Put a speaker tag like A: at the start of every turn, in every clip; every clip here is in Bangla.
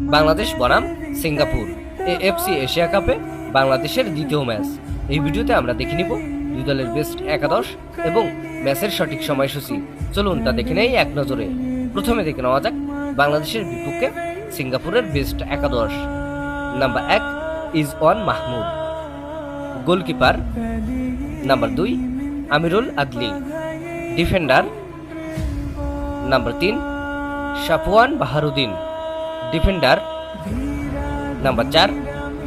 A: বাংলাদেশ, বনাম, সিঙ্গাপুর। এএফসি এশিয়া কাপে বাংলাদেশের দ্বিতীয় ম্যাচ। এই ভিডিওতে আমরা দেখে নিব দুই দলের বেস্ট একাদশ এবং ম্যাচের সঠিক সময়সূচি। চলুন তা দেখে নেই এক নজরে। প্রথমে দেখে নেওয়া যাক বাংলাদেশের বিপক্ষে সিঙ্গাপুরের বেস্ট একাদশ। নাম্বার এক is one Mahmud. Goalkeeper. Number দুই, আমিরুল আদলি। ডিফেন্ডার। নাম্বার তিন, শাফওয়ান বাহারুদ্দিন। ডিফেন্ডার নাম্বার চার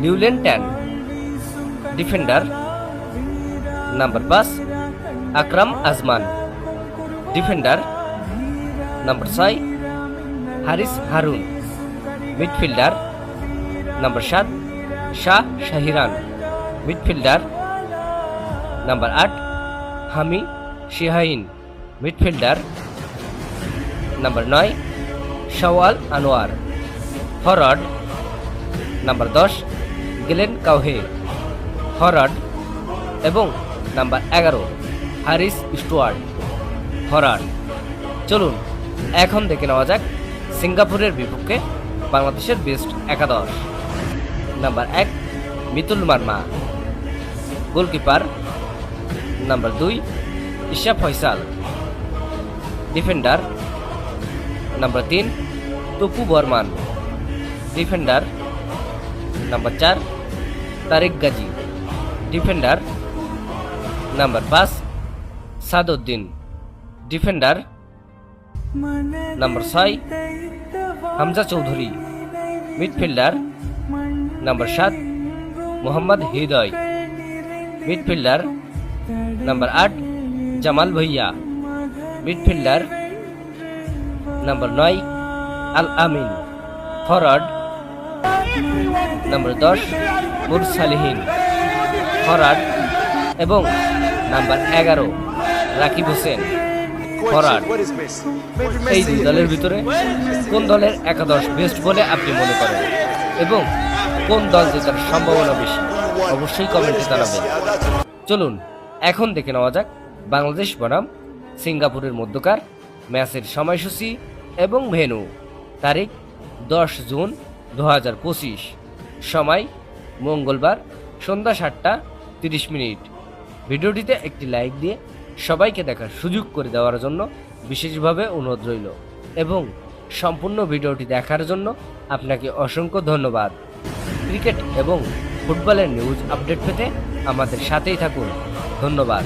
A: লিউলেন ট্যান ডিফেন্ডার নাম্বার পাঁচ, আকরাম আজমান। ডিফেন্ডার নাম্বার ছয়, হারিস হারুন। মিডফিল্ডার নাম্বার সাত, শাহ শাহিরান। মিডফিল্ডার নাম্বার আট, হামি শিহাইন। মিডফিল্ডার নাম্বার নয়, শাওয়াল আনোয়ার। ফরওয়ার্ড নাম্বার দশ, গেলেন কাউহে। ফরওয়ার্ড এবং নাম্বার এগারো হারিস স্টুয়ার্ড ফরওয়ার্ড চলুন, এখন দেখে নেওয়া যাক সিঙ্গাপুরের বিপক্ষে বাংলাদেশের বেস্ট একাদশ। নাম্বার এক, মিতুল মার্মা। গোলকিপার। নাম্বার দুই ঈশা ফয়সাল। ডিফেন্ডার। নাম্বার তিন তপু বর্মান। ডিফেন্ডার নাম্বার চার তারেক গাজী ডিফেন্ডার নাম্বার পাঁচ সাদউদ্দিন ডিফেন্ডার নাম্বার ছয় হামজা চৌধুরী মিডফিল্ডার নাম্বার সাত মোহাম্মদ হৃদয় মিডফিল্ডার নাম্বার আট জামাল ভুইয়া মিডফিল্ডার নাম্বার নয় আল আমিন ফরওয়ার্ড নাম্বার দশ, মুরসালিহীন ফরওয়ার্ড এবং নাম্বার এগারো, রাকিব হোসেন ফরওয়ার্ড এই দুই দলের ভিতরে কোন দলের একাদশ বেস্ট বলে আপনি মনে করেন? এবং কোন দল জেতার সম্ভাবনা বেশি? অবশ্যই কমেন্টে জানাবেন। চলুন, এখন দেখে নেওয়া যাক বাংলাদেশ বনাম, সিঙ্গাপুরের মধ্যকার ম্যাচের সময়সূচি এবং ভেন্যু। তারিখ দশ জুন দু হাজার পঁচিশ। সময়, মঙ্গলবার, সন্ধ্যা সাতটা তিরিশ মিনিট। ভিডিওটিতে একটি লাইক দিয়ে সবাইকে দেখার সুযোগ করে দেওয়ার জন্য বিশেষভাবে অনুরোধ রইল এবং সম্পূর্ণ ভিডিওটি দেখার জন্য আপনাকে অসংখ্য ধন্যবাদ। ক্রিকেট এবং ফুটবলের নিউজ আপডেট পেতে আমাদের সাথেই থাকুন। ধন্যবাদ।